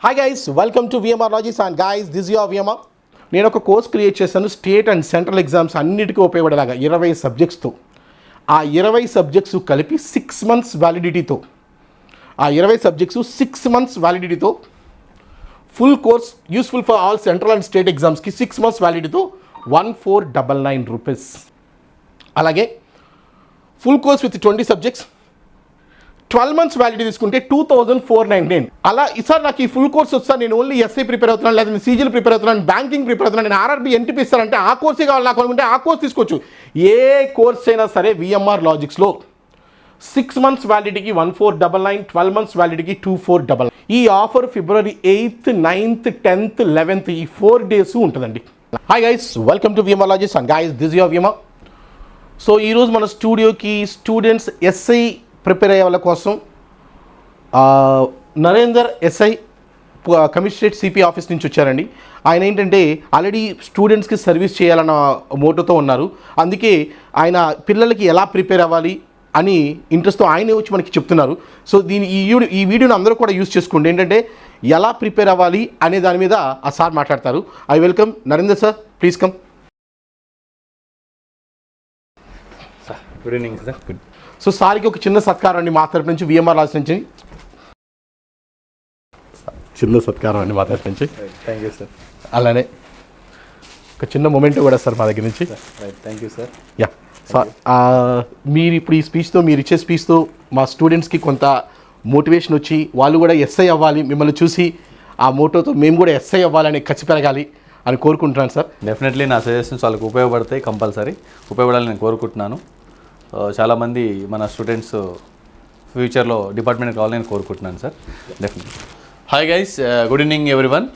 Hi guys welcome to VMR logics and guys this your VMR నేను ఒక course create చేశాను state and central exams అన్నిటికీ ఉపయోగపడేలాగా ఇరవై సబ్జెక్ట్స్తో ఆ ఇరవై సబ్జెక్ట్స్ కలిపి సిక్స్ మంత్స్ వ్యాలిడిటీతో ఆ ఇరవై subjects six months వ్యాలిడిటీతో full course useful for all central and state ఎగ్జామ్స్కి six months వ్యాలిడిటీతో one four double nine rupees అలాగే full course with twenty subjects twelve months validity తీసుకుంటే two thousand four nine nine అలా ఈసారి నాకు ఈ full course వస్తా నేను only SI prepare అవుతున్నాను లేదా నేను సీజీలు ప్రిపేర్ అవుతున్నాను బ్యాంకింగ్ ప్రిపేర్ అవుతున్నాను నేను ఆర్ఆర్బీ ఎన్టీపీ ఇస్తానంటే ఆ కోర్సే కావాలి నాకు అనుకుంటే ఆ కోర్స్ తీసుకోవచ్చు. ఏ కోర్స్ అయినా సరే విఎంఆర్ లాజిక్స్లో six months వ్యాలిడిటీకి one four double nine twelve months వ్యాలిడిటీకి two four double ఈ offer February eighth ninth tenth eleventh ఈ ఫోర్ డేస్ ఉంటుందండి. Hi guys welcome to VMR logics and guys this your VMR so ఈరోజు మన స్టూడియోకి students SI prepare అయ్యే వాళ్ళ కోసం ఆ, Narender SI commissionerate CP office నుంచి వచ్చారండి. ఆయన ఏంటంటే ఆల్రెడీ స్టూడెంట్స్కి సర్వీస్ చేయాలన్న మోటోతో ఉన్నారు. అందుకే ఆయన పిల్లలకి ఎలా ప్రిపేర్ అవ్వాలి అని ఇంట్రెస్ట్తో ఆయనే వచ్చి మనకి చెప్తున్నారు. సో దీని ఈ వీడియో ఈ వీడియోని అందరూ కూడా యూస్ చేసుకోండి ఏంటంటే ఎలా ప్రిపేర్ అవ్వాలి అనే దాని మీద ఆ సార్ మాట్లాడతారు. I welcome Narender sir please come. Good evening sir. Good so సార్కి ఒక చిన్న సత్కారం అండి మా తరపు నుంచి విఎంఆర్ లాస్ నుంచి. చిన్న సత్కారం అండి మా తరపు నుంచి. థ్యాంక్ యూ సార్ అలానే ఒక చిన్న మూమెంట్ కూడా సార్ మా దగ్గర నుంచి. Right thank you sir yeah sir ఆ, మీరు ఇప్పుడు ఈ స్పీచ్తో మీరు ఇచ్చే స్పీచ్తో మా స్టూడెంట్స్కి కొంత మోటివేషన్ వచ్చి వాళ్ళు కూడా ఎస్ఐ అవ్వాలి మిమ్మల్ని చూసి ఆ మోటోతో మేము కూడా ఎస్ఐ అవ్వాలని ఖర్చు పెరగాలి అని కోరుకుంటున్నాను సార్ డెఫినెట్లీ నా సజెషన్స్ వాళ్ళకి ఉపయోగపడతాయి కంపల్సరీ. ఉపయోగపడాలని నేను కోరుకుంటున్నాను. చాలామంది మన స్టూడెంట్స్ ఫ్యూచర్లో డిపార్ట్మెంట్ కావాలని నేను కోరుకుంటున్నాను sir. Definite hi guys good evening everyone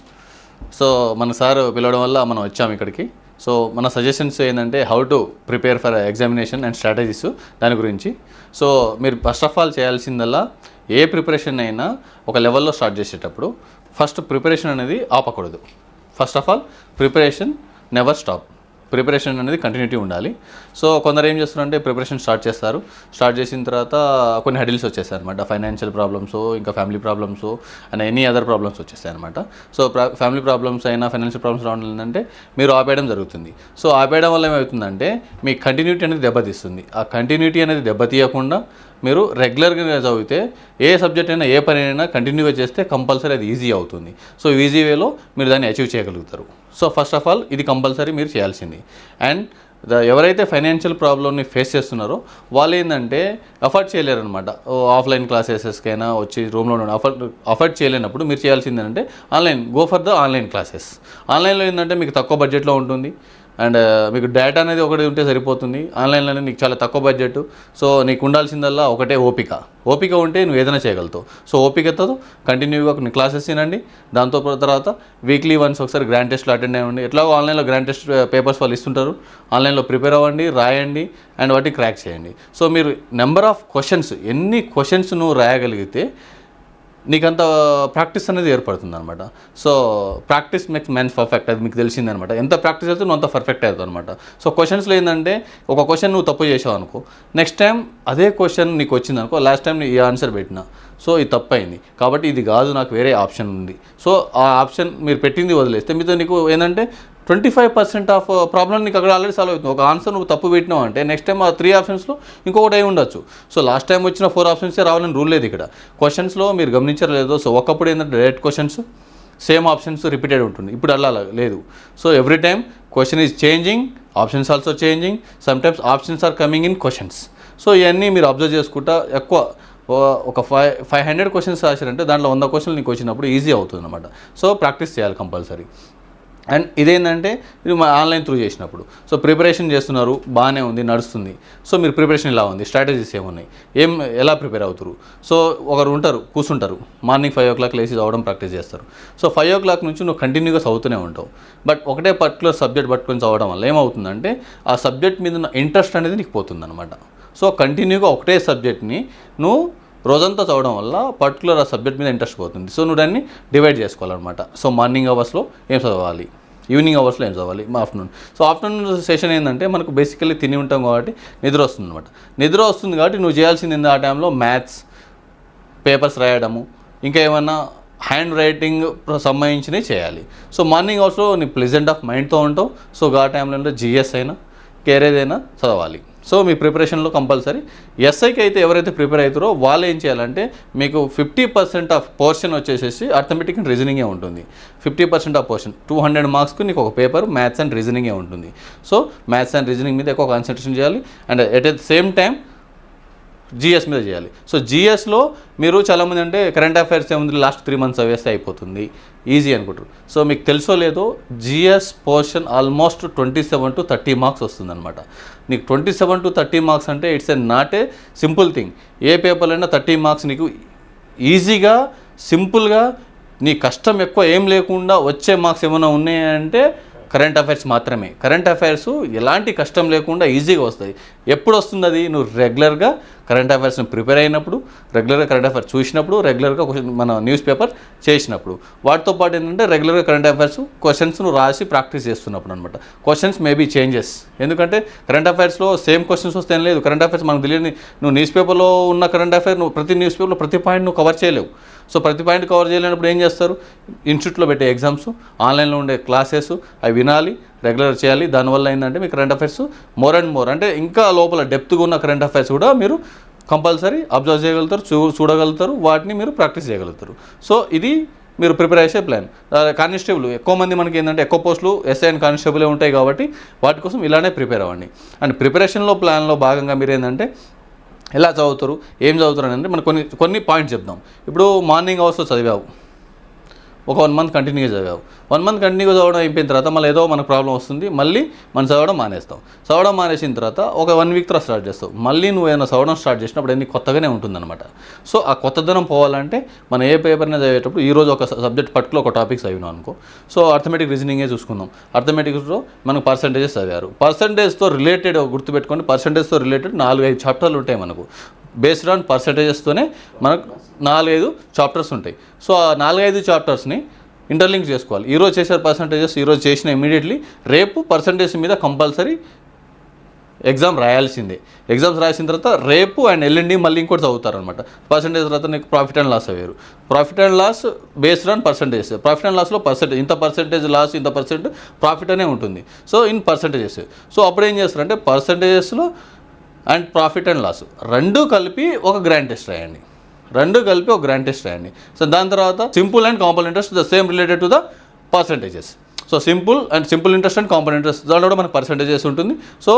so మన సార్ పిలవడం వల్ల మనం వచ్చాము ఇక్కడికి. సో మన సజెషన్స్ ఏంటంటే how to prepare for examination and strategies దాని గురించి. సో మీరు ఫస్ట్ ఆఫ్ ఆల్ చేయాల్సిందల్లా ఏ ప్రిపరేషన్ అయినా ఒక లెవెల్లో స్టార్ట్ చేసేటప్పుడు ఫస్ట్ ప్రిపరేషన్ అనేది ఆపకూడదు. First of all preparation never stop preparation అనేది కంటిన్యూటీ ఉండాలి. సో కొందరు ఏం చేస్తారంటే ప్రిపరేషన్ స్టార్ట్ చేస్తారు. స్టార్ట్ చేసిన తర్వాత కొన్ని హెడిల్స్ వచ్చేస్తాయి అనమాట ఫైనాన్షియల్ ప్రాబ్లమ్స్ ఇంకా family problems and any other problems వచ్చేస్తాయి అనమాట సో ఫ్యామిలీ ప్రాబ్లమ్స్ అయినా ఫైనాన్షియల్ ప్రాబ్లమ్స్ రావడం ఏంటంటే మీరు ఆపేయడం జరుగుతుంది. సో ఆపేయడం వల్ల ఏమవుతుందంటే మీ కంటిన్యూటీ అనేది దెబ్బతీస్తుంది. ఆ కంటిన్యూటీ అనేది దెబ్బతీయకుండా మీరు రెగ్యులర్గా చదివితే ఏ సబ్జెక్ట్ అయినా ఏ పని అయినా కంటిన్యూగా చేస్తే కంపల్సరీ అది ఈజీ అవుతుంది. సో ఈజీ వేలో మీరు దాన్ని అచీవ్ చేయగలుగుతారు. సో ఫస్ట్ ఆఫ్ ఆల్ ఇది కంపల్సరీ మీరు చేయాల్సింది. అండ్ ద ఎవరైతే ఫైనాన్షియల్ ప్రాబ్లమ్ని ఫేస్ చేస్తున్నారో వాళ్ళు ఏంటంటే అఫర్ట్ చేయలేరు అనమాట ఆఫ్లైన్ క్లాసెస్కైనా వచ్చి రూమ్లో అఫోర్డ్ అఫర్ట్ చేయలేనప్పుడు మీరు చేయాల్సింది ఏంటంటే online go for the online classes ఆన్లైన్లో ఏంటంటే మీకు తక్కువ బడ్జెట్లో ఉంటుంది. అండ్ మీకు డేటా అనేది ఒకటి ఉంటే సరిపోతుంది. ఆన్లైన్లోనే నీకు చాలా తక్కువ బడ్జెట్ సో నీకు ఉండాల్సిందల్లా ఒకటే ఓపిక. ఓపిక ఉంటే నువ్వు ఏదైనా చేయగలుగుతావు. సో ఓపికతో కంటిన్యూగా కొన్ని క్లాసెస్ తినండి. దాంతో తర్వాత వీక్లీ వన్స్ ఒకసారి గ్రాండ్ టెస్ట్లో అటెండ్ అవ్వండి. ఎట్లాగో ఆన్లైన్లో గ్రాండ్ టెస్ట్ పేపర్స్ వాళ్ళు ఇస్తుంటారు. ఆన్లైన్లో ప్రిపేర్ అవ్వండి రాయండి అండ్ వాటిని క్రాక్ చేయండి. సో మీరు నెంబర్ ఆఫ్ క్వశ్చన్స్ ఎన్ని క్వశ్చన్స్ నువ్వు రాయగలిగితే నీకంత ప్రాక్టీస్ అనేది ఏర్పడుతుంది అనమాట so practice makes mans perfect అది మీకు తెలిసింది అనమాట ఎంత ప్రాక్టీస్ అవుతుంది నువ్వు అంత పర్ఫెక్ట్ అవుతుంది అనమాట సో క్వశ్చన్స్లో ఏంటంటే ఒక క్వశ్చన్ నువ్వు తప్పు చేసావు అనుకో నెక్స్ట్ టైం అదే క్వశ్చన్ నీకు వచ్చింది అనుకో లాస్ట్ టైం ఈ ఆన్సర్ పెట్టినా. సో ఇది తప్పు అయింది కాబట్టి ఇది కాదు నాకు వేరే ఆప్షన్ ఉంది. సో ఆ ఆప్షన్ మీరు పెట్టింది వదిలేస్తే మీతో నీకు ఏంటంటే twenty five percent of problem నీకు అక్కడ ఆల్రెడీ సాల్వ్ అవుతుంది. ఒక ఆన్సర్ నువ్వు తప్పు పెట్టినావు అంటే నెక్స్ట్ టైం ఆ త్రీ ఆప్షన్స్లో ఇంకొకటి అయి ఉండొచ్చు. సో లాస్ట్ టైం వచ్చిన ఫోర్ ఆప్షన్సే రావాలని రూల్ లేదు ఇక్కడ. క్వశ్చన్స్లో మీరు గమనించలేదు సో ఒకప్పుడు ఏంటంటే direct questions same options repeated ఉంటుంది. ఇప్పుడు అలా లేదు. So every time question is changing options also changing sometimes options are coming in questions so ఇవన్నీ మీరు అబ్జర్వ్ చేసుకుంటా ఎక్కువ ఒక ఫైవ్ ఫైవ్ హండ్రెడ్ క్వశ్చన్స్ రాశారంటే దాంట్లో వంద క్వశ్చన్లు నీకు వచ్చినప్పుడు ఈజీ అవుతుంది అనమాట సో ప్రాక్టీస్ చేయాలి కంపల్సరీ అండ్ ఇదేంటంటే మీరు మా ఆన్లైన్ త్రూ చేసినప్పుడు. సో ప్రిపరేషన్ చేస్తున్నారు బాగానే ఉంది నడుస్తుంది. సో మీరు ప్రిపరేషన్ ఇలా ఉంది స్ట్రాటజీస్ ఏమున్నాయి ఏం ఎలా ప్రిపేర్ అవుతారు సో ఒకరు ఉంటారు కూర్చుంటారు. మార్నింగ్ ఫైవ్ ఓ క్లాక్ లేచి చదవడం ప్రాక్టీస్ చేస్తారు. సో ఫైవ్ ఓ క్లాక్ నుంచి నువ్వు కంటిన్యూగా చదువుతూనే ఉంటావు. బట్ ఒకటే పర్టికులర్ సబ్జెక్ట్ పట్టుకొని చదవడం వల్ల ఏమవుతుందంటే ఆ సబ్జెక్ట్ మీద ఇంట్రెస్ట్ అనేది నీకు పోతుందన్నమాట. సో కంటిన్యూగా ఒకటే సబ్జెక్ట్ని నువ్వు రోజంతా చదవడం వల్ల పర్టికులర్ ఆ సబ్జెక్ట్ మీద ఇంట్రెస్ట్ పోతుంది. సో నువ్వు దాన్ని డివైడ్ చేసుకోవాలన్నమాట. సో మార్నింగ్ అవర్స్లో ఏం చదవాలి? ఈవినింగ్ అవర్స్లో ఏం చదవాలి? మా ఆఫ్టర్నూన్ సో ఆఫ్టర్నూన్ సెషన్ ఏంటంటే మనకు బేసికల్లీ తిని ఉంటాం కాబట్టి నిద్ర వస్తుంది అనమాట నిద్ర వస్తుంది కాబట్టి నువ్వు చేయాల్సింది ఏంది ఆ టైంలో మ్యాథ్స్ పేపర్స్ రాయడము ఇంకా ఏమన్నా హ్యాండ్ రైటింగ్ సంబంధించినవి చేయాలి. సో మార్నింగ్ అవర్స్లో నీ ప్లెజెంట్ ఆఫ్ మైండ్తో ఉంటావు. సో ఆ టైంలో జిఎస్ అయినా కేరేదైనా చదవాలి. సో మీ ప్రిపరేషన్లో కంపల్సరీ. ఎస్ఐకి అయితే ఎవరైతే ప్రిపేర్ అవుతారో వాళ్ళు ఏం చేయాలంటే మీకు ఫిఫ్టీ పర్సెంట్ ఆఫ్ పోర్షన్ వచ్చేసేసి అర్థమెటిక్ అండ్ రీజనింగే ఉంటుంది. Fifty percent of portion. Two hundred మార్క్స్కి నీకు ఒక పేపర్ మ్యాథ్స్ అండ్ రీజనింగే ఉంటుంది. సో మ్యాథ్స్ అండ్ రీజనింగ్ మీద ఎక్కువ కాన్సన్ట్రేషన్ చేయాలి. And at the same time GS మీద చేయాలి. సో జిఎస్లో మీరు చాలామంది అంటే కరెంట్ అఫైర్స్ ఏముంది లాస్ట్ త్రీ మంత్స్ అవేస్తే అయిపోతుంది. ఈజీ అనుకుంటారు. సో మీకు తెలుసో లేదో GS portion almost twenty seven to thirty marks వస్తుందన్నమాట. నీకు twenty seven to thirty marks అంటే it's a not a simple thing. ఏ పేపర్లైనా థర్టీ మార్క్స్ నీకు ఈజీగా సింపుల్గా నీ కష్టం ఎక్కువ ఏం లేకుండా వచ్చే మార్క్స్ ఏమైనా ఉన్నాయంటే కరెంట్ అఫైర్స్ మాత్రమే. కరెంట్ అఫైర్స్ ఎలాంటి కష్టం లేకుండా ఈజీగా వస్తాయి. ఎప్పుడు వస్తుంది అది నువ్వు రెగ్యులర్గా కరెంట్ అఫైర్స్ని ప్రిపేర్ అయినప్పుడు రెగ్యులర్గా కరెంట్ అఫైర్స్ చూసినప్పుడు రెగ్యులర్గా క్వశ్చన్ మన న్యూస్ పేపర్ చేసినప్పుడు. వాటితో పాటు ఏంటంటే రెగ్యులర్గా కరెంట్ అఫైర్స్ క్వశ్చన్స్ నువ్వు రాసి ప్రాక్టీస్ చేస్తున్నప్పుడు అనమాట క్వశ్చన్స్ మేబీ చేంజెస్. ఎందుకంటే కరెంట్ అఫైర్స్లో సేమ్ క్వశ్చన్స్ వస్తే ఏం లేదు. కరెంట్ అఫైర్స్ మనకు తెలియని నువ్వు న్యూస్ పేపర్లో ఉన్న కరెంట్ అఫైర్ నువ్వు ప్రతి న్యూస్ పేపర్లో ప్రతి పాయింట్ నువ్వు కవర్ చేయలేవు. సో ప్రతి పాయింట్ కవర్ చేయలేనప్పుడు ఏం చేస్తారు? ఇన్స్టిట్యూట్లో పెట్టే ఎగ్జామ్స్ ఆన్లైన్లో ఉండే క్లాసెస్ అవి వినాలి. రెగ్యులర్ చేయాలి. దానివల్ల ఏంటంటే మీ current affairs more and more అంటే ఇంకా లోపల డెప్త్గా ఉన్న కరెంట్ అఫైర్స్ కూడా మీరు కంపల్సరీ అబ్జర్వ్ చేయగలుగుతారు చూ చూడగలుగుతారు. వాటిని మీరు ప్రాక్టీస్ చేయగలుగుతారు. సో ఇది మీరు ప్రిపేర్ చేసే ప్లాన్ కానిస్టేబుల్ ఎక్కువ మంది మనకి ఏంటంటే ఎక్కువ పోస్టులు ఎస్ఐ అండ్ కానిస్టేబులే ఉంటాయి కాబట్టి వాటి కోసం ఇలానే ప్రిపేర్ అవ్వండి. అండ్ ప్రిపరేషన్లో ప్లాన్లో భాగంగా మీరు ఏంటంటే ఎలా చదువుతారు ఏం చదువుతారు అని అంటే మనం కొన్ని కొన్ని పాయింట్స్ చెప్దాం. ఇప్పుడు మార్నింగ్ అవర్స్లో చదివావు. ఒక వన్ మంత్ కంటిన్యూగా చదివావు. వన్ మంత్ కంటిన్యూగా చదవడం అయిపోయిన తర్వాత మళ్ళీ ఏదో మనకు ప్రాబ్లం వస్తుంది మళ్ళీ మనం చదవడం మానేస్తాం. చదవడం మానేసిన తర్వాత ఒక వన్ వీక్ తర్వాత స్టార్ట్ చేస్తావు. మళ్ళీ నువ్వు ఏమైనా చదవడం స్టార్ట్ చేసినప్పుడు అన్ని కొత్తగానే ఉంటుందన్నమాట. సో ఆ కొత్తదనం పోవాలంటే మనం ఏ పేపర్ని చదివేటప్పుడు ఈరోజు ఒక సబ్జెక్ట్ పట్టుకులో ఒక టాపిక్ చదివినాం అనుకో. సో అర్థమెటిక్ రీజనింగే చూసుకుందాం. అర్థమెటిక్స్లో మనకు పర్సంటేజెస్ చదివారు. పర్సంటేజ్తో రిలేటెడ్ గుర్తుపెట్టుకోండి. పర్సంటేజ్తో రిలేటెడ్ నాలుగు ఐదు చాప్టర్లు ఉంటాయి మనకు. బేస్డ్ ఆన్ పర్సంటేజెస్తోనే మనకు నాలుగైదు చాప్టర్స్ ఉంటాయి. సో ఆ నాలుగైదు చాప్టర్స్ని ఇంటర్లింక్ చేసుకోవాలి. ఈరోజు చేసే పర్సంటేజెస్ ఈరోజు చేసిన ఇమీడియట్లీ రేపు పర్సంటేజ్ మీద కంపల్సరీ ఎగ్జామ్ రాయాల్సిందే. ఎగ్జామ్స్ రాసిన తర్వాత రేపు అండ్ ఎల్లుండి మళ్ళీ ఇంకోటి చదువుతారనమాట. పర్సంటేజ్ తర్వాత నీకు ప్రాఫిట్ అండ్ లాస్ అయ్యారు profit and loss based on percentage. Profit and లాస్లో percentage ఇంత పర్సంటేజ్ లాస్ ఇంత పర్సెంట్ ప్రాఫిట్ అనే ఉంటుంది. So in percentages. సో అప్పుడు ఏం చేస్తారంటే పర్సంటేజెస్లో అండ్ ప్రాఫిట్ అండ్ లాస్. రెండు కలిపి ఒక గ్రాండ్ టెస్ట్ రాయండి. రెండు కలిపి ఒక గ్రాండ్ టెస్ట్ రాయండి. సో దాని తర్వాత simple and compound interest the same related to the percentages. So simple and simple interest and compound interest దాంట్లో కూడా మనకు పర్సంటేజెస్ ఉంటుంది. సో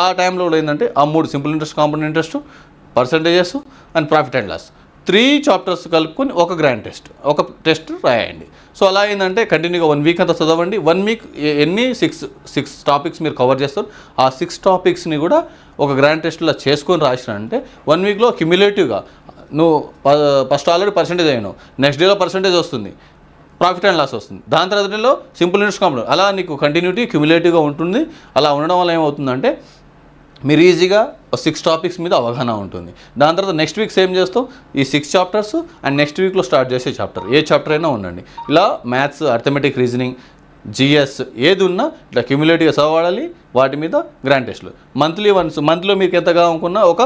ఆ టైంలో కూడా ఏంటంటే ఆ మూడు simple interest compound interest percentages and profit and loss. Three chapters కలుపుకొని ఒక గ్రాండ్ టెస్ట్ ఒక టెస్ట్ రాయండి. సో అలా ఏంటంటే కంటిన్యూగా వన్ వీక్ అంతా చదవండి. వన్ వీక్ ఎన్ని సిక్స్ సిక్స్ టాపిక్స్ మీరు కవర్ చేస్తారు ఆ సిక్స్ టాపిక్స్ని కూడా ఒక గ్రాండ్ టెస్ట్లో చేసుకొని రాసినంటే వన్ వీక్లో క్యుములేటివ్గా నువ్వు ఫస్ట్ ఆల్రెడీ పర్సంటేజ్ అయినావు. నెక్స్ట్ డేలో పర్సంటేజ్ వస్తుంది. ప్రాఫిట్ అండ్ లాస్ వస్తుంది. దాని తర్వాత డేలో సింపుల్ ఇంట్రెస్ట్ కాంపౌండ్ అలా నీకు కంటిన్యూటీ క్యుములేటివ్గా ఉంటుంది. అలా ఉండడం వల్ల ఏమవుతుందంటే మీరు ఈజీగా సిక్స్ టాపిక్స్ మీద అవగాహన ఉంటుంది. దాని తర్వాత నెక్స్ట్ వీక్ సేమ్ చేస్తాం ఈ సిక్స్ చాప్టర్స్ అండ్ నెక్స్ట్ వీక్లో స్టార్ట్ చేసే చాప్టర్ ఏ చాప్టర్ అయినా ఉండండి. ఇలా మ్యాథ్స్ అర్థమెటిక్ రీజనింగ్ జిఎస్ ఏది ఉన్నా ఇట్లా క్యూములేటివ్గా చదవాలి వాటి మీద గ్రాండ్ టెస్ట్లు. మంత్లీ వన్స్ మంత్లో మీకు ఎంతగా అనుకున్నా ఒక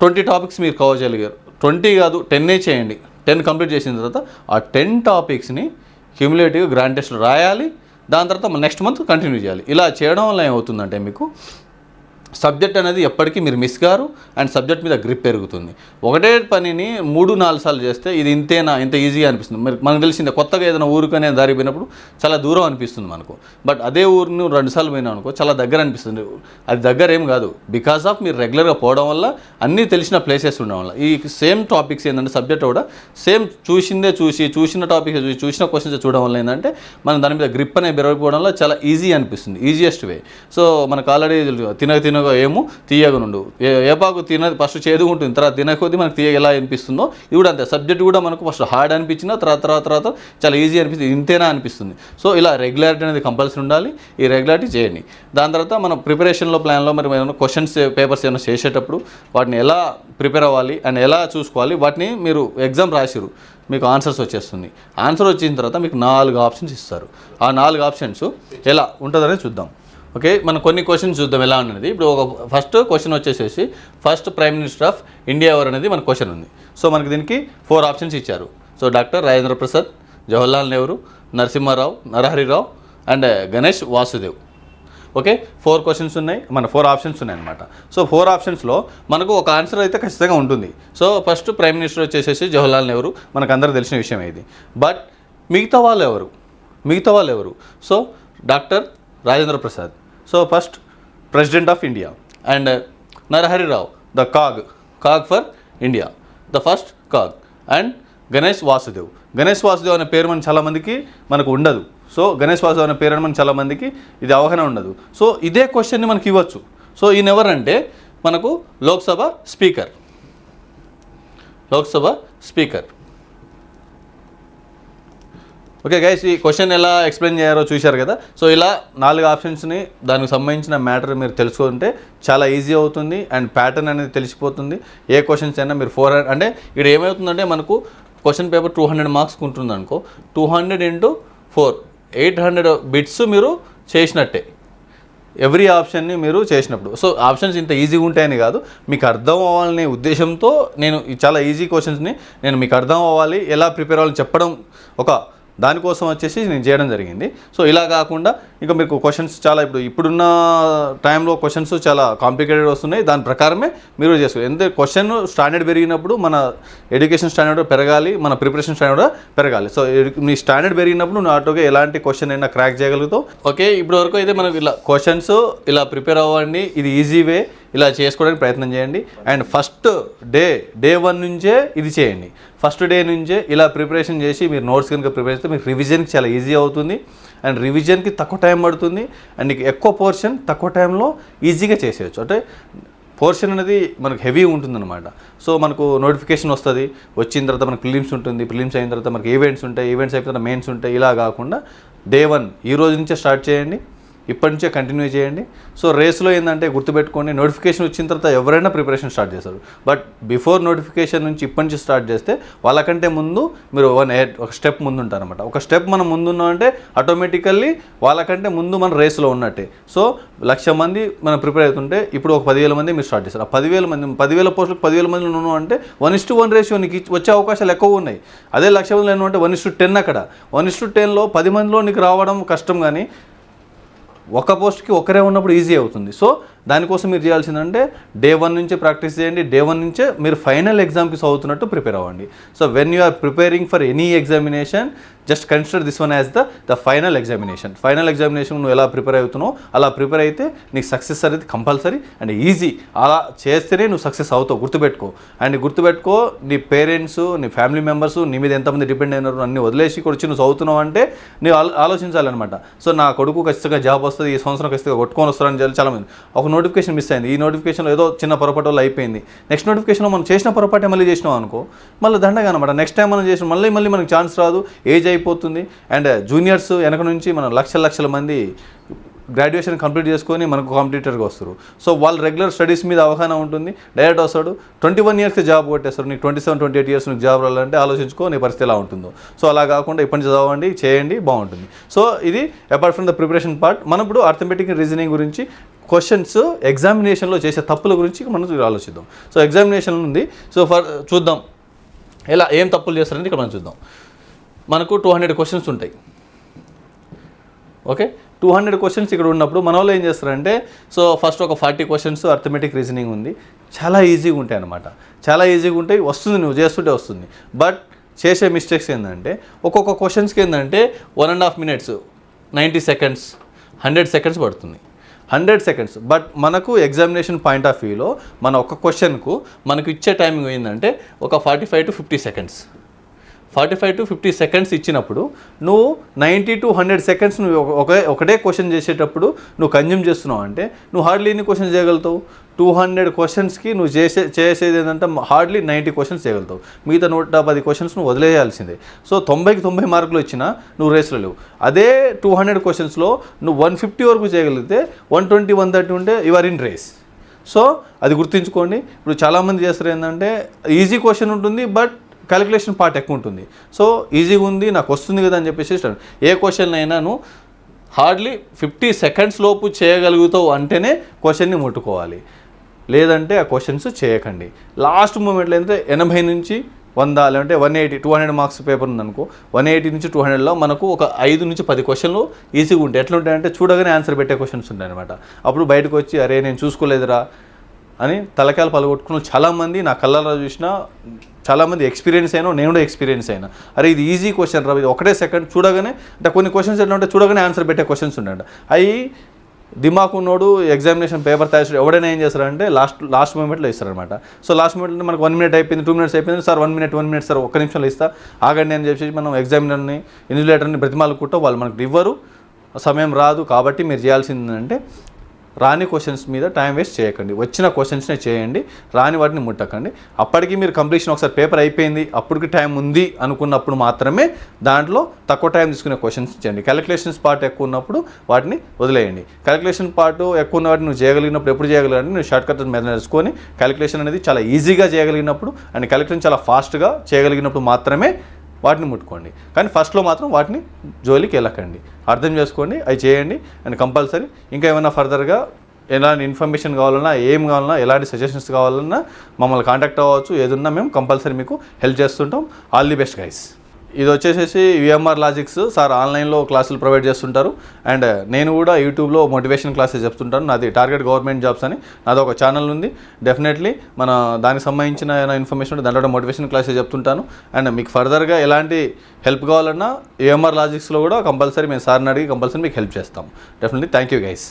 ట్వంటీ టాపిక్స్ మీరు కవర్ చేయగలిగారు. ట్వంటీ కాదు టెన్నే చేయండి. టెన్ కంప్లీట్ చేసిన తర్వాత ఆ టెన్ టాపిక్స్ని క్యూములేటివ్గా గ్రాండ్ టెస్ట్లు రాయాలి. దాని తర్వాత నెక్స్ట్ మంత్ కంటిన్యూ చేయాలి. ఇలా చేయడం వల్ల ఏమవుతుందంటే మీకు సబ్జెక్ట్ అనేది ఎప్పటికీ మీరు మిస్ గారు అండ్ సబ్జెక్ట్ మీద గ్రిప్ పెరుగుతుంది. ఒకటే పనిని మూడు నాలుగు సార్లు చేస్తే ఇది ఇంతేనా ఇంత ఈజీగా అనిపిస్తుంది. మరి మనకు తెలిసిందే కొత్తగా ఏదైనా ఊరికనే దారి పోయినప్పుడు చాలా దూరం అనిపిస్తుంది మనకు. బట్ అదే ఊరిని రెండు సార్లు పోయినా అనుకో చాలా దగ్గర అనిపిస్తుంది. అది దగ్గర ఏం కాదు. బికాస్ ఆఫ్ మీరు రెగ్యులర్గా పోవడం వల్ల అన్నీ తెలిసిన ప్లేసెస్ ఉండడం వల్ల. ఈ సేమ్ టాపిక్స్ ఏంటంటే సబ్జెక్ట్ కూడా సేమ్ చూసిందే చూసి చూసిన టాపిక్స్ చూసి చూసిన క్వశ్చన్స్ చూడడం వల్ల ఏంటంటే మనం దాని మీద గ్రిప్ అనేది పెరగకపోవడం వల్ల చాలా ఈజీ అనిపిస్తుంది. Easiest way. సో మనకు ఆల్రెడీ తినక తినగ ఏమో తీయగనుండు. ఏ ఏపాకు తిన ఫస్ట్ చేదుగా ఉంటుంది తర్వాత తినకొద్దీ మనకు తీయ ఎలా అనిపిస్తుందో ఇది కూడా అంతే. సబ్జెక్ట్ కూడా మనకు ఫస్ట్ హార్డ్ అనిపించిన తర్వాత తర్వాత తర్వాత చాలా ఈజీ అనిపిస్తుంది ఇంతేనా అనిపిస్తుంది. సో ఇలా రెగ్యులారిటీ అనేది కంపల్సరీ ఉండాలి ఈ రెగ్యులారిటీ చేయండి. దాని తర్వాత మనం ప్రిపరేషన్లో ప్లాన్లో మరి ఏమైనా క్వశ్చన్స్ పేపర్స్ ఏమైనా చేసేటప్పుడు వాటిని ఎలా ప్రిపేర్ అవ్వాలి అండ్ ఎలా చూసుకోవాలి వాటిని మీరు ఎగ్జామ్ రాసిరు మీకు ఆన్సర్స్ వచ్చేస్తుంది. ఆన్సర్ వచ్చిన తర్వాత మీకు నాలుగు ఆప్షన్స్ ఇస్తారు. ఆ నాలుగు ఆప్షన్స్ ఎలా ఉంటుందనేది చూద్దాం. ఓకే మనం కొన్ని క్వశ్చన్స్ చూద్దాం ఎలా ఉన్నది ఇప్పుడు ఒక ఫస్ట్ క్వశ్చన్ వచ్చేసేసి first prime minister of India ఎవరు అనేది మన క్వశ్చన్ ఉంది. సో మనకి దీనికి ఫోర్ ఆప్షన్స్ ఇచ్చారు. So doctor Rajendra Prasad Jawaharlal Nehru Narasimha Rao Narahari Rao and Ganesh Vasudev okay four questions ఉన్నాయి. మన ఫోర్ ఆప్షన్స్ ఉన్నాయి అనమాట సో ఫోర్ ఆప్షన్స్లో మనకు ఒక ఆన్సర్ అయితే ఖచ్చితంగా ఉంటుంది. సో ఫస్ట్ ప్రైమ్ మినిస్టర్ వచ్చేసేసి జవహర్లాల్ నెహ్రూ మనకు అందరూ తెలిసిన విషయం ఇది. బట్ మిగతా వాళ్ళు ఎవరు? మిగతా వాళ్ళు ఎవరు? So doctor Rajendra Prasad so first president of India and Narahari Rao the CAG CAG for India the first CAG and Ganesh Vasudev Ganesh Vasudev అనే పేరు మన చాలామందికి మనకు ఉండదు. సో గణేష్ వాసుదేవ్ అనే పేరు అని చాలామందికి ఇది అవగాహన ఉండదు. సో ఇదే క్వశ్చన్ని మనకి ఇవ్వచ్చు. సో ఈయన ఎవరంటే మనకు Lok Sabha speaker. Lok Sabha speaker. Okay guys ఈ క్వశ్చన్ ఎలా ఎక్స్ప్లెయిన్ చేయారో చూశారు కదా? సో ఇలా నాలుగు ఆప్షన్స్ని దానికి సంబంధించిన మ్యాటర్ మీరు తెలుసుకుంటే చాలా ఈజీ అవుతుంది అండ్ ప్యాటర్న్ అనేది తెలిసిపోతుంది. ఏ క్వశ్చన్స్ అయినా మీరు ఫోర్ అంటే ఇక్కడ ఏమవుతుందంటే మనకు క్వశ్చన్ పేపర్ టూ హండ్రెడ్ మార్క్స్కి ఉంటుంది అనుకో two hundred into four eight hundred bits మీరు చేసినట్టే. ఎవ్రీ ఆప్షన్ని మీరు చేసినప్పుడు. సో ఆప్షన్స్ ఇంత ఈజీగా ఉంటాయని కాదు. మీకు అర్థం అవ్వాలనే ఉద్దేశంతో నేను చాలా ఈజీ క్వశ్చన్స్ని నేను మీకు అర్థం అవ్వాలి ఎలా ప్రిపేర్ అవ్వాలని చెప్పడం ఒక దానికోసం వచ్చేసి నేను చేయడం జరిగింది. సో ఇలా కాకుండా ఇంకా మీకు క్వశ్చన్స్ చాలా ఇప్పుడు ఇప్పుడున్న టైంలో క్వశ్చన్స్ చాలా కాంప్లికేటెడ్ వస్తున్నాయి. దాని ప్రకారమే మీరు చేసుకోవాలి ఎందుకంటే క్వశ్చన్ స్టాండర్డ్ పెరిగినప్పుడు మన ఎడ్యుకేషన్ స్టాండర్డ్ పెరగాలి మన ప్రిపరేషన్ స్టాండర్డ్ కూడా పెరగాలి. సో మీ స్టాండర్డ్ పెరిగినప్పుడు నువ్వు ఆటోగా ఎలాంటి క్వశ్చన్ అయినా క్రాక్ చేయగలుగుతావు. ఓకే ఇప్పుడు వరకు అయితే మనకు ఇలా క్వశ్చన్స్ ఇలా ప్రిపేర్ అవ్వండి. ఇది ఈజీ వే ఇలా చేసుకోవడానికి ప్రయత్నం చేయండి. And first day day one నుంచే ఇది చేయండి. ఫస్ట్ డే నుంచే ఇలా ప్రిపరేషన్ చేసి మీరు నోట్స్ కనుక ప్రిపేర్ చేస్తే మీకు రివిజన్కి చాలా ఈజీ అవుతుంది. అండ్ రివిజన్కి తక్కువ టైం పడుతుంది. అండ్ ఎక్కువ పోర్షన్ తక్కువ టైంలో ఈజీగా చేసేయచ్చు. అంటే పోర్షన్ అనేది మనకు హెవీ ఉంటుందన్నమాట. సో మనకు నోటిఫికేషన్ వస్తుంది. వచ్చిన తర్వాత మనకు ఫిలిమ్స్ ఉంటుంది. ఫిలిమ్స్ అయిన తర్వాత మనకి ఈవెంట్స్ ఉంటాయి. ఈవెంట్స్ అయిన తర్వాత మెయిన్స్ ఉంటాయి. ఇలా కాకుండా డే వన్ ఈ రోజు నుంచే స్టార్ట్ చేయండి. ఇప్పటి నుంచే కంటిన్యూ చేయండి. సో రేస్లో ఏంటంటే గుర్తుపెట్టుకోండి నోటిఫికేషన్ వచ్చిన తర్వాత ఎవరైనా ప్రిపరేషన్ స్టార్ట్ చేస్తారు. బట్ బిఫోర్ నోటిఫికేషన్ నుంచి ఇప్పటి నుంచి స్టార్ట్ చేస్తే వాళ్ళకంటే ముందు మీరు వన్ ఒక స్టెప్ ముందు ఉంటారనమాట ఒక స్టెప్ మనం ముందున్నామంటే ఆటోమేటికల్లీ వాళ్ళకంటే ముందు మన రేస్లో ఉన్నట్టే. సో లక్ష మంది మనం ప్రిపేర్ అవుతుంటే ఇప్పుడు ఒక పదివేల మంది మీరు స్టార్ట్ చేస్తారు. ఆ పదివేల మంది పదివేల పోస్టులకు పదివేల మంది ఉన్నాం అంటే one is to one ratio నీకు వచ్చే అవకాశాలు ఎక్కువ ఉన్నాయి. అదే లక్ష మంది అంటే వన్ ఇస్ టు టెన్ అక్కడ. వన్ ఇస్ టు టెన్లో పది మందిలో నీకు రావడం కష్టం కానీ ఒక పోస్ట్కి ఒకరే ఉన్నప్పుడు ఈజీ అవుతుంది. సో దానికోసం మీరు చేయాల్సిందంటే డే వన్ నుంచే ప్రాక్టీస్ చేయండి. డే వన్ నుంచే మీరు ఫైనల్ ఎగ్జామ్కి చదువుతున్నట్టు ప్రిపేర్ అవ్వండి. So when you are preparing for any examination just consider this one as the the final examination final examination నువ్వు ఎలా ప్రిపేర్ అవుతున్నావు అలా ప్రిపేర్ అయితే నీకు సక్సెస్ అనేది కంపల్సరీ అండ్ ఈజీ అలా చేస్తేనే నువ్వు సక్సెస్ అవుతావు. గుర్తుపెట్టుకో. అండ్ గుర్తుపెట్టుకో నీ పేరెంట్స్ నీ ఫ్యామిలీ మెంబర్స్ నీ మీద ఎంతమంది డిపెండ్ అయినారు అన్ని వదిలేసి ఇక్కడ వచ్చి నువ్వు చదువుతున్నావు అంటే నువ్వు ఆలోచించాలన్నమాట. సో నా కొడుకు ఖచ్చితంగా జాబ్ వస్తుంది ఈ సంవత్సరం ఖచ్చితంగా కొట్టుకొని వస్తారని చెప్పి చాలా మంది ఒక నోటిఫికేషన్ మిస్ అయింది. ఈ నోటిఫికేషన్లో ఏదో చిన్న పొరపాటు వల్ల అయిపోయింది. నెక్స్ట్ నోటిఫికేషన్లో మనం చేసిన పొరపాటే మళ్ళీ చేసినాం అనుకో మళ్ళీ దండగా అనమాట నెక్స్ట్ టైం మనం చేసిన మళ్ళీ మళ్ళీ మనకి ఛాన్స్ రాదు. ఏజ్ అయిపోతుంది. అండ్ జూనియర్స్ వెనక నుంచి మనం లక్షల లక్షల మంది గ్రాడ్యుయేషన్ కంప్లీట్ చేసుకొని మనకు కాంపిటేటర్గా వస్తారు. సో వాళ్ళు రెగ్యులర్ స్టడీస్ మీద అవగాహన ఉంటుంది. డైరెక్ట్ వస్తాడు. ట్వంటీ వన్ ఇయర్స్కి జాబ్ కొట్టేస్తారు. నీకు twenty seven twenty eight years నీకు జాబ్ రావాలంటే ఆలోచించుకో నీ పరిస్థితి ఎలా ఉంటుందో. సో అలా కాకుండా ఇప్పటి నుంచి చదవండి చేయండి బాగుంటుంది. సో ఇది apart from the preparation part మనం ఇప్పుడు అర్థమెటిక్ రీజనింగ్ గురించి క్వశ్చన్స్ ఎగ్జామినేషన్లో చేసే తప్పుల గురించి మనం ఆలోచిద్దాం. సో ఎగ్జామినేషన్ ఉంది. సో ఫర్ చూద్దాం. ఎలా ఏం తప్పులు చేస్తారని ఇక్కడ మనం చూద్దాం. మనకు టూ హండ్రెడ్ క్వశ్చన్స్ ఉంటాయి. ఓకే టూ హండ్రెడ్ క్వశ్చన్స్ ఇక్కడ ఉన్నప్పుడు మన వాళ్ళు ఏం చేస్తారంటే సో ఫస్ట్ ఒక ఫార్టీ క్వశ్చన్స్ అర్థమెటిక్ రీజనింగ్ ఉంది. చాలా ఈజీగా ఉంటాయి అనమాట చాలా ఈజీగా ఉంటాయి వస్తుంది నువ్వు చేస్తుంటే వస్తుంది. బట్ చేసే మిస్టేక్స్ ఏంటంటే ఒక్కొక్క క్వశ్చన్స్కి ఏంటంటే one and half minutes ninety seconds hundred seconds పడుతుంది. హండ్రెడ్ సెకండ్స్ బట్ మనకు ఎగ్జామినేషన్ పాయింట్ ఆఫ్ వ్యూలో మన ఒక క్వశ్చన్కు మనకు ఇచ్చే టైమింగ్ ఏంటంటే ఒక forty five to fifty seconds forty five to fifty seconds ఇచ్చినప్పుడు నువ్వు నైంటీ టు హండ్రెడ్ సెకండ్స్ నువ్వు ఒక- ఒకే ఒకటే క్వశ్చన్ చేసేటప్పుడు నువ్వు కన్జ్యూమ్ చేస్తున్నావు. అంటే నువ్వు హార్డ్లీ ఎన్ని క్వశ్చన్స్ చేయగలుగుతావు? టూ హండ్రెడ్ క్వశ్చన్స్కి నువ్వు చేసే చేసేది ఏంటంటే హార్డ్లీ నైంటీ క్వశ్చన్స్ చేయగలుగుతావు. మిగతా నూట పది క్వశ్చన్స్ నువ్వు వదిలేయాల్సిందే. సో తొంభైకి తొంభై మార్కులు వచ్చినా నువ్వు రేస్లో లేవు. అదే టూ హండ్రెడ్ క్వశ్చన్స్లో నువ్వు వన్ ఫిఫ్టీ వరకు చేయగలిగితే వన్ ట్వంటీ వన్ థర్టీ ఉంటే you are in race. So అది గుర్తుంచుకోండి. ఇప్పుడు చాలామంది చేస్తారు ఏంటంటే ఈజీ క్వశ్చన్ ఉంటుంది బట్ క్యాలిక్యులేషన్ పార్ట్ ఎక్కువ ఉంటుంది. సో ఈజీగా ఉంది నాకు వస్తుంది కదా అని చెప్పేసి ఏ క్వశ్చన్ అయినా నువ్వు హార్డ్లీ ఫిఫ్టీ సెకండ్స్ లోపు చేయగలుగుతావు అంటేనే క్వశ్చన్ని ముట్టుకోవాలి. లేదంటే ఆ క్వశ్చన్స్ చేయకండి. లాస్ట్ మూమెంట్లో అయితే ఎనభై నుంచి వంద లేదంటే one eighty two hundred marks paper ఉందనుకో వన్ ఎయిటీ నుంచి టూ హండ్రెడ్లో మనకు ఒక ఐదు నుంచి పది క్వశ్చన్లు ఈజీగా ఉంటాయి. ఎట్లా ఉంటాయంటే చూడగానే ఆన్సర్ పెట్టే క్వశ్చన్స్ ఉంటాయి అనమాట అప్పుడు బయటకు వచ్చి అరే నేను చూసుకోలేదురా అని తలకాయలు పలగొట్టుకున్న చాలామంది నా కళ్ళలో చూసిన చాలామంది ఎక్స్పీరియన్స్ అయినా నేను కూడా ఎక్స్పీరియన్స్ అయినా. అరే ఇది ఈజీ క్వశ్చన్ రా ఇది ఒకటే సెకండ్ చూడగానే అంటే కొన్ని క్వశ్చన్స్ ఎట్లా ఉంటే చూడగానే ఆన్సర్ పెట్టే క్వశ్చన్స్ ఉన్నాయంట అవి దిమాకున్నోడు ఎగ్జామినేషన్ పేపర్ తయారు చేసి ఎవడైనా ఏం చేస్తారంటే లాస్ట్ లాస్ట్ మూమెంట్లో ఇస్తారనమాట సో లాస్ట్ మూమెంట్లో మనకు వన్ మినిట్ అయిపోయింది టూ మినిట్స్ అయిపోయింది sir one minute one minute sir ఒక్క నిమిషంలో ఇస్తా. ఆగండి అని చెప్పేసి మనం ఎగ్జామినర్ని ఇన్సులేటర్ని బ్రతిమాలకుంటూ వాళ్ళు మనకు ఇవ్వరు. సమయం రాదు కాబట్టి మీరు చేయాల్సింది ఏంటంటే రాని క్వశ్చన్స్ మీద టైం వేస్ట్ చేయకండి. వచ్చిన క్వశ్చన్స్నే చేయండి రాని వాటిని ముట్టకండి. అప్పటికి మీరు కంప్లీషన్ ఒకసారి పేపర్ అయిపోయింది అప్పటికి టైం ఉంది అనుకున్నప్పుడు మాత్రమే దాంట్లో తక్కువ టైం తీసుకునే క్వశ్చన్స్ చేయండి. క్యాలిక్యులేషన్స్ పార్ట్ ఎక్కువ ఉన్నప్పుడు వాటిని వదిలేయండి. క్యాలిక్యులేషన్ పార్ట్ ఎక్కువ ఉన్న వాటిని నువ్వు చేయగలిగినప్పుడు ఎప్పుడు చేయగలిగినప్పుడు నువ్వు షార్ట్ కట్ మీద నేర్చుకొని క్యాలిక్యులేషన్ అనేది చాలా ఈజీగా చేయగలిగినప్పుడు అండ్ క్యాలిక్యులేషన్ చాలా ఫాస్ట్గా చేయగలిగినప్పుడు మాత్రమే వాటిని ముట్టుకోండి. కానీ ఫస్ట్లో మాత్రం వాటిని జోలికి వెళ్ళకండి. అర్థం చేసుకోండి అవి చేయండి అండ్ కంపల్సరీ. ఇంకా ఏమైనా ఫర్దర్గా ఎలాంటి ఇన్ఫర్మేషన్ కావాలన్నా ఏం కావాలన్నా ఎలాంటి సజెషన్స్ కావాలన్నా మమ్మల్ని కాంటాక్ట్ అవ్వచ్చు. ఏదున్నా మేము కంపల్సరీ మీకు హెల్ప్ చేస్తుంటాం. ఆల్ ది బెస్ట్ గైస్ ఇది వచ్చేసేసి విఎంఆర్ లాజిక్స్ సార్ ఆన్లైన్లో క్లాసులు ప్రొవైడ్ చేస్తుంటారు. అండ్ నేను కూడా యూట్యూబ్లో మోటివేషన్ క్లాసెస్ చెప్తుంటాను. నాది టార్గెట్ గవర్నమెంట్ జాబ్స్ అని. నాది ఒక ఛానల్ ఉంది. డెఫినెట్లీ మన దానికి సంబంధించిన ఏమైనా ఇన్ఫర్మేషన్ ఉంటే దాంట్లో మోటివేషన్ క్లాసెస్ చెప్తుంటాను. అండ్ మీకు ఫర్దర్గా ఎలాంటి హెల్ప్ కావాలన్నా విఎంఆర్ లాజిక్స్లో కూడా కంపల్సరీ మేము సార్ని అడిగి కంపల్సరీ మీకు హెల్ప్ చేస్తాం. Definitely thank you guys.